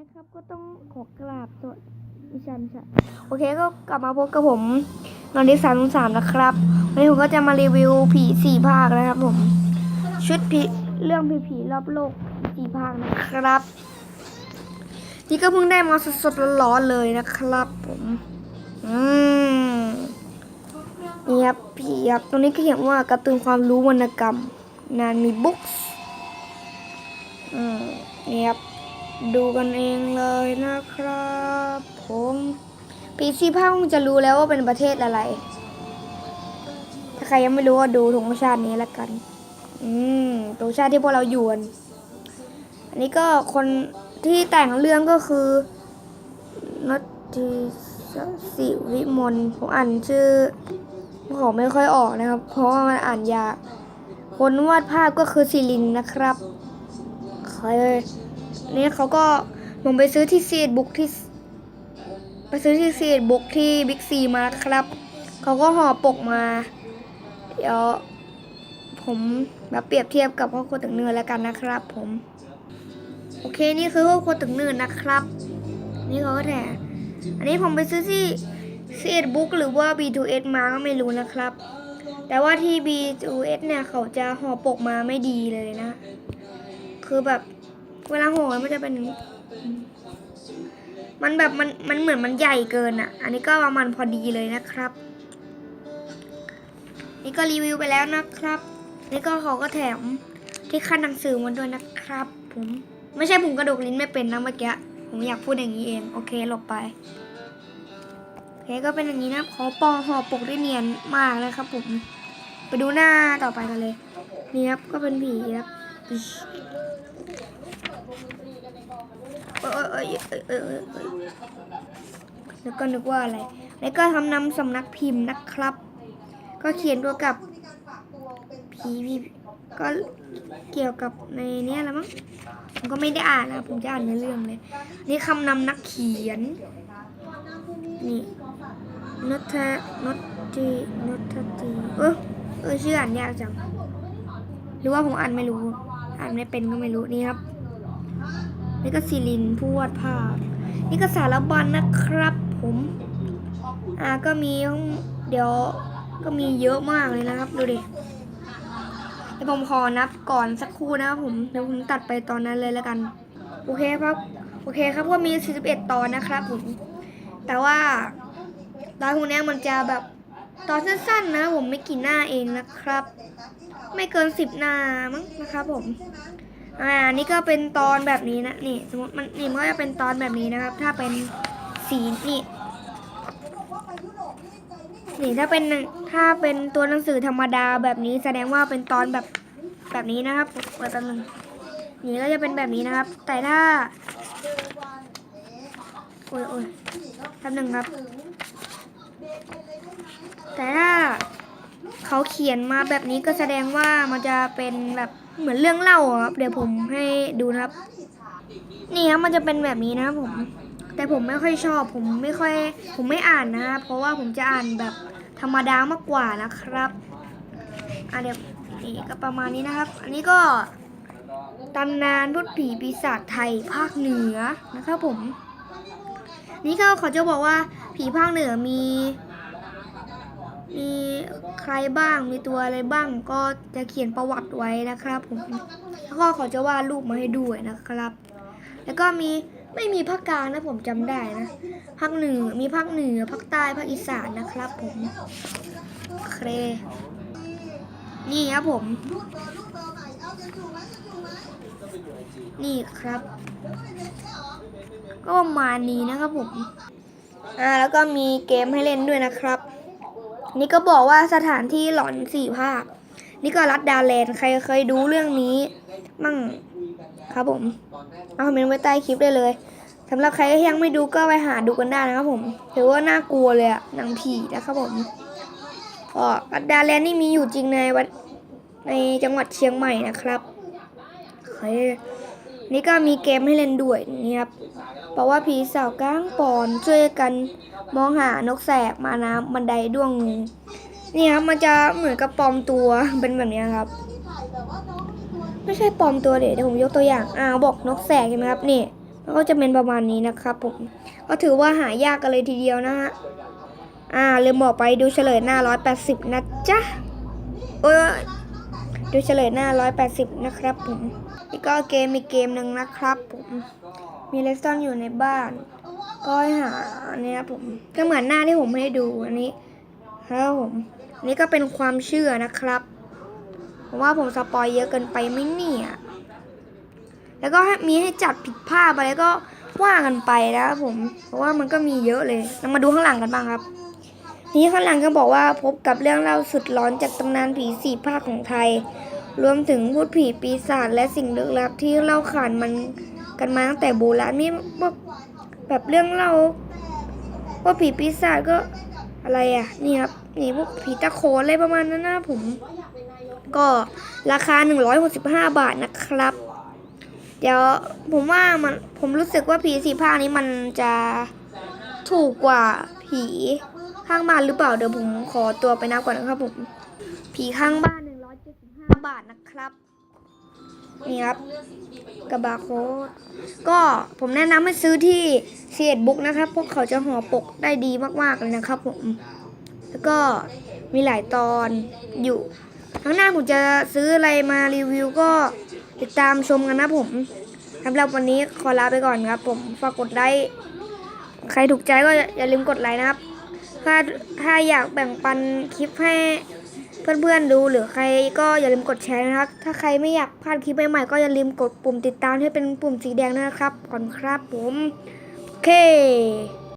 นะครับก็ต้องขอกราบสวัสดีชันค่ะโอเคก็กลับมาพบกับผมนอนดีสามสามนะครับวันนี้ผมก็จะมารีวิวผีสี่ภาคนะครับผม ชุดผีเรื่องผีผีรอบโลกสี่ภาคนะครับ นี่ก็เพิ่งได้มาสดๆร้อนๆเลยนะครับ ผมอืมนี่ครับผีครับตรงนี้ก็เขียนว่าการ์ตูนความรู้วรรณกรรม นานมีบุ๊กส์อืมนี่ครับ ดูกันเองเลยนะครับ ผมปีซีภาคคงจะรู้แล้วว่าเป็นประเทศอะไร ถ้าใครยังไม่รู้ก็ดูธงชาตินี้ละกัน อืมธงชาติที่พวกเราอยู่นอันนี้ก็คนที่แต่งเรื่องก็คือนติสิวิมลผมอ่านชื่อผมไม่ค่อยออกนะครับ เพราะว่ามันอ่านยาก คนวาดภาพก็คือซิลินนะครับเคย นี่เขาก็ผมไปซื้อที่ซีดบุ๊กที่ ไปซื้อที่ซีดบุ๊กที่บิ๊กซีมาครับเขาก็ห่อปกมาเดี๋ยวผมแบบเปรียบเทียบกับข้าวโคตึงเนื้อแล้วกันนะครับ ผม โอเคนี่คือข้าวโคตึงเนื้อนะครับ นี่เขาก็แถมอันนี้ผมไปซื้อที่ซีดบุ๊กหรือว่า B2S มาก็ไม่รู้นะครับ แต่ว่าที่ B2S เนี่ยเขาจะห่อปกมาไม่ดีเลยนะ คือแบบ เวลาโห่มันจะเป็น มันแบบมันมันเหมือนมันใหญ่เกินอะ อันนี้ก็ประมาณพอดีเลยนะครับ นี่ก็รีวิวไปแล้วนะครับ นี่ก็เขาก็แถมที่ขั้นหนังสือมาด้วยนะครับ ผมไม่ใช่ผมกระดูกลิ้นไม่เป็นนะเมื่อกี้ผมอยากพูดอย่างนี้เอง โอเคหลบไปโอเคก็เป็นอย่างนี้นะขอปอห่อปกได้เนียนมากเลยครับผมไปดูหน้าต่อไปกันเลย นี่ครับก็เป็นผีครับ เอยเอยเอยเอเออแล้วก็นึกว่าอะไร แล้วก็ทำนำสำนักพิมพ์นะครับ ก็เขียนตัวกับผีผีก็เกี่ยวกับในเนี้ยแหละมั้ง ผมก็ไม่ได้อ่านนะ ผมจะอ่านในอเรื่องเลย นี่คำนำนักเขียน นี่นทนทีนททีเออเออชื่ออ่านยากจัง หรือว่าผมอ่านไม่รู้ อ่านไม่เป็นก็ไม่รู้นี่ครับ นี่ก็ซิลินผู้วาดภาพ นี่ก็สารบัญนะครับผมอ่าก็มีเดี๋ยวก็มีเยอะมากเลยนะครับ ดูดิเดี๋ยวผมขอนับก่อนสักครู่นะครับผมเดี๋ยวผมตัดไปตอนนั้นเลยแล้วกัน โอเคครับ โอเคครับก็มี 41 ตอนนะครับผม แต่ว่าตอนพวกนี้มันจะแบบตอนสั้นๆนะผมไม่กี่หน้าเองนะครับ ไม่เกิน 10 หน้ามั้งนะครับผม อ่านี่ก็เป็นตอนแบบนี้นะนี่สมมติมันนี่มันก็จะเป็นตอนแบบนี้นะครับ ถ้าเป็นสีนี่นี่ถ้าเป็นถ้าเป็นตัวหนังสือธรรมดาแบบนี้แสดงว่าเป็นตอนแบบแบบนี้นะครับเปิดแป๊บนึงนี่ก็จะเป็นแบบนี้นะครับ แต่ถ้าโอ้ยโอ้ยแป๊บนึงครับ แต่ถ้า เขาเขียนมาแบบนี้ก็แสดงว่ามันจะเป็นแบบเหมือนเรื่องเล่าครับ เดี๋ยวผมให้ดูนะครับ นี่ครับมันจะเป็นแบบนี้นะครับผม แต่ผมไม่ค่อยชอบ ผมไม่ค่อย ผมไม่อ่านนะเพราะว่าผมจะอ่านแบบธรรมดามากกว่านะครับอะเดี๋ยวนี่ก็ประมาณนี้นะครับ อันนี้ก็ตำนานพูดผีปีศาจไทยภาคเหนือนะครับผม นี่ก็ขอจะบอกว่าผีภาคเหนือมี มีใครบ้างมีตัวอะไรบ้างก็จะเขียนประวัติไว้นะครับผมแล้วก็ขอจะวาดรูปมาให้ด้วยนะครับ แล้วก็มีไม่มีภาคกลางนะผมจำได้นะภาคเหนือมีภาคเหนือภาคใต้ภาคอีสานนะครับ ผมเครนี่ครับผม นี่ครับ ก็ประมาณนี้นะครับผมอ่าแล้วก็มีเกมให้เล่นด้วยนะครับ นี่ก็บอกว่าสถานที่หลอนสี่ภาค นี่ก็รัดดาแลนใครเคยดูเรื่องนี้ มั่งครับผม เอาคอมเมนต์ไว้ใต้คลิปได้เลยสำหรับใครที่ยังไม่ดูก็ไปหาดูกันได้นะครับผมถือว่าน่ากลัวเลยอะหนังผีนะครับผมก็รัดดาแลนนี่มีอยู่จริงในวัดในจังหวัดเชียงใหม่นะครับนี่ก็มีเกมให้เล่นด้วยนี่ครับ บอกว่าผีสาวก้างปอนช่วยกันมองหานกแสกมาน้ำบันไดด้วงงูนี่ครับมันจะเหมือนกับปลอมตัวเป็นแบบนี้ครับ ไม่ใช่ปลอมตัวเดี๋ยวเดี๋ยวผมยกตัวอย่างอ้าบอกนกแสกใช่ไหมครับนี่แล้วก็จะเป็นประมาณนี้นะครับผมก็ถือว่าหายากกันเลยทีเดียวนะฮะอ่าลืมบอกไปดูเฉลยหน้า 180 นะจ๊ะเอยดูเฉลยหน้า 180 นะครับผมนี่ก็เกมอีกเกมหนึ่งนะครับผม มีเลสตันอยู่ในบ้าน ก็ให้หาเนี่ยผมก็เหมือนหน้าที่ผมให้ดูอันนี้ครับผมนี่ก็เป็นความเชื่อนะครับผมว่าผมสปอยเยอะเกินไปไหมเนี่ยแล้วก็ให้มีให้จับผิดพลาดไปแล้วก็ว่ากันไปนะครับผม เพราะว่ามันก็มีเยอะเลยเรามาดูข้างหลังกันบ้างครับ นี่ข้างหลังก็บอกว่าพบกับเรื่องเล่าสุดร้อนจากตำนานผีสี่ภาคของไทย รวมถึงพูดผีปีศาจและสิ่งลึกลับที่เล่าขานมัน กันมาตั้งแต่โบราณมีแบบแบบเรื่องเล่าว่าผีปีศาจก็อะไรอะ นี่ครับ นี่พวกผีตะโขนอะไรประมาณนั้นนะผม ก็ราคา 165 บาทนะครับ เดี๋ยวผมว่ามันผมรู้สึกว่าผีสี่ภานี้มันจะถูกกว่าผีข้างบ้านหรือเปล่าเดี๋ยวผมขอตัวไปนับก่อนนะครับผม ผีข้างบ้าน 175 บาทนะครับ นี่ครับ กระบาโค้ดก็ผมแนะนำให้ซื้อที่เซียดบุ๊กนะครับ พวกเขาจะห่อปกได้ดีมากๆเลยนะครับ ผม แล้วก็มีหลายตอนอยู่ครั้งหน้าผมจะซื้ออะไรมารีวิวก็ติดตามชมกันนะผมสำหรับวันนี้ขอลาไปก่อนครับ ผมฝากกดไลค์ใครถูกใจก็อย่าลืมกดไลค์นะครับ ถ้าถ้าอยากแบ่งปันคลิปให้ เพื่อนๆดูหรือใครก็อย่าลืมกดแชร์นะครับ ถ้าใครไม่อยากพลาดคลิปใหม่ๆก็อย่าลืมกดปุ่มติดตามให้เป็นปุ่มสีแดงนะครับก่อนครับผม โอเค